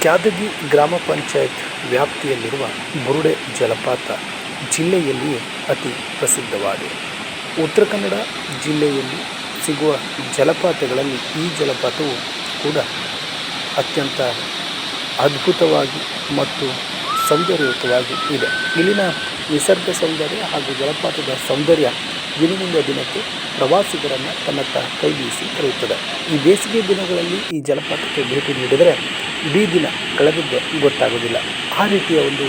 ಕ್ಯಾದಗಿ ಗ್ರಾಮ ಪಂಚಾಯತ್ ವ್ಯಾಪ್ತಿಯಲ್ಲಿರುವ ಬುರುಡೆ ಜಲಪಾತ ಜಿಲ್ಲೆಯಲ್ಲಿಯೇ ಅತಿ ಪ್ರಸಿದ್ಧವಾಗಿದೆ ಉತ್ತರ ಕನ್ನಡ ಜಿಲ್ಲೆಯಲ್ಲಿ ಸಿಗುವ ಜಲಪಾತಗಳಲ್ಲಿ ಈ ಜಲಪಾತವು ಕೂಡ ಅತ್ಯಂತ ಅದ್ಭುತವಾಗಿ ಮತ್ತು ಸೌಂದರ್ಯಯುತವಾಗಿ ಇದೆ. ಇಲ್ಲಿನ ನಿಸರ್ಗ ಸೌಂದರ್ಯ ಹಾಗೂ ಜಲಪಾತದ ಸೌಂದರ್ಯ ದಿನದಿಂದ ದಿನಕ್ಕೆ ಪ್ರವಾಸಿಗರನ್ನು ತನ್ನತ್ತ ಕೈ ಬೀಸಿ ಕರೆಯುತ್ತದೆ. ಈ ಬೇಸಿಗೆ ದಿನಗಳಲ್ಲಿ ಈ ಜಲಪಾತಕ್ಕೆ ಭೇಟಿ ನೀಡಿದರೆ ಇಡೀ ದಿನ ಕಳೆದದ್ದೇ ಗೊತ್ತಾಗೋದಿಲ್ಲ ಆ ರೀತಿಯ ಒಂದು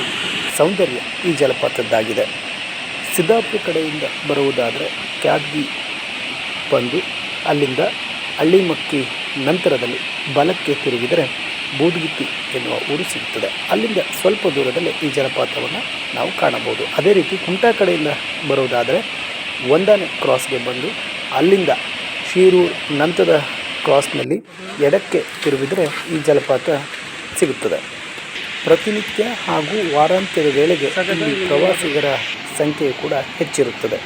ಸೌಂದರ್ಯ ಈ ಜಲಪಾತದ್ದಾಗಿದೆ. ಸಿದ್ದಾಪುರ ಕಡೆಯಿಂದ ಬರುವುದಾದರೆ ಕ್ಯಾದ್ಗಿ ಬಂದು ಅಲ್ಲಿಂದ ಹಳ್ಳಿಮಕ್ಕಿ ನಂತರದಲ್ಲಿ ಬಲಕ್ಕೆ ತಿರುಗಿದರೆ ಬೂದುಗಿತ್ತಿ ಎನ್ನುವ ಊರು ಸಿಗುತ್ತದೆ. ಅಲ್ಲಿಂದ ಸ್ವಲ್ಪ ದೂರದಲ್ಲಿ ಈ ಜಲಪಾತವನ್ನು ನಾವು ಕಾಣಬಹುದು. ಅದೇ ರೀತಿ ಕುಂಟಾ ಕಡೆಯಿಂದ ಬರುವುದಾದರೆ ಒಂದನೇ ಕ್ರಾಸ್ಗೆ ಬಂದು ಅಲ್ಲಿಂದ ಶೀರೂರು ನಂತರದ ಕ್ರಾಸ್ನಲ್ಲಿ ಎಡಕ್ಕೆ ತಿರುಗಿದರೆ ಈ ಜಲಪಾತ ಸಿಗುತ್ತದೆ. ಪ್ರತಿನಿತ್ಯ ಹಾಗೂ ವಾರಾಂತ್ಯದ ವೇಳೆಗೆ ಇಲ್ಲಿ ಪ್ರವಾಸಿಗರ ಸಂಖ್ಯೆಯು ಕೂಡ ಹೆಚ್ಚಿರುತ್ತದೆ.